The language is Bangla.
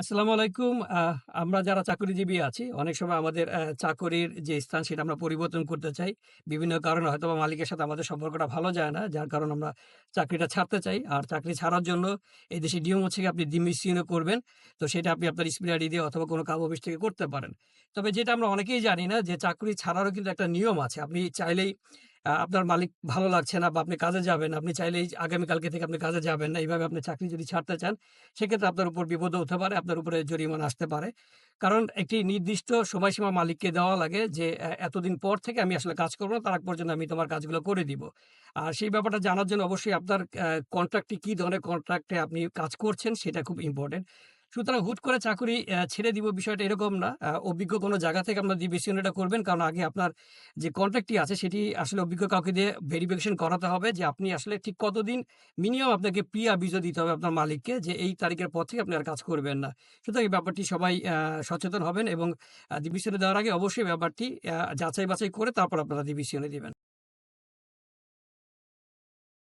আসসালামু আলাইকুম। আমরা যারা চাকরিজীবী আছি, অনেক সময় আমাদের চাকরির যে স্থান সেটা আমরা পরিবর্তন করতে চাই। বিভিন্ন কারণে হয়তোবা মালিকের সাথে আমাদের সম্পর্কটা ভালো যায় না। যার কারণে আমরা চাকরিটা ছাড়তে চাই। আর চাকরি ছাড়ার জন্য এই দেশের নিয়ম হচ্ছে আপনি ডিমিসিয়ন করবেন। তো সেটা আপনি আপনার আইডি দিয়ে অথবা কোনো কাম অফিস থেকে করতে পারেন। তবে যেটা আমরা অনেকেই জানি না যে চাকরি ছাড়ারও কিন্তু একটা নিয়ম আছে। আপনি চাইলেই আপনার মালিক ভালো লাগছে না বা আপনি কাজে যাবেন। আপনি চাইলেই আগামীকালকে থেকে আপনি কাজে যাবেন না। এইভাবে আপনি চাকরি যদি ছাড়তে চান, সেক্ষেত্রে আপনার উপর বিপদও হতে পারে। আপনার উপরে জরিমানা আসতে পারে। কারণ একটি নির্দিষ্ট সময়সীমা মালিককে দেওয়া লাগে যে এতদিন পর থেকে আমি আসলে কাজ করব না। তার আগ পর্যন্ত আমি তোমার কাজগুলো করে দিব। আর সেই ব্যাপারটা জানার জন্য অবশ্যই আপনার কন্ট্রাক্টটি কি ধরনের কন্ট্রাক্টে আপনি কাজ করছেন সেটা খুব ইম্পোর্টেন্ট। সুতরাং হুট করে চাকরি ছেড়ে দিব বিষয়টা এরকম না। অভিজ্ঞ কোনো জায়গা থেকে আপনার ডিমিসিয়নটা করবেন। কারণ আগে আপনার যে কন্ট্রাক্টটি আছে, সেটি আসলে অভিজ্ঞ কাউকে দিয়ে ভেরিফিকেশন করাতে হবে যে আপনি আসলে ঠিক কতদিন মিনিমাম আপনাকে প্রি আবিজও দিতে হবে আপনার মালিককে যে এই তারিখের পর থেকে আপনি আর কাজ করবেন না। সুতরাং এই ব্যাপারটি সবাই সচেতন হবেন এবং ডিমিসিয়নে দেওয়ার আগে অবশ্যই ব্যাপারটি যাচাই-বাছাই করে তারপর আপনারা ডিমিসিয়নে দিবেন।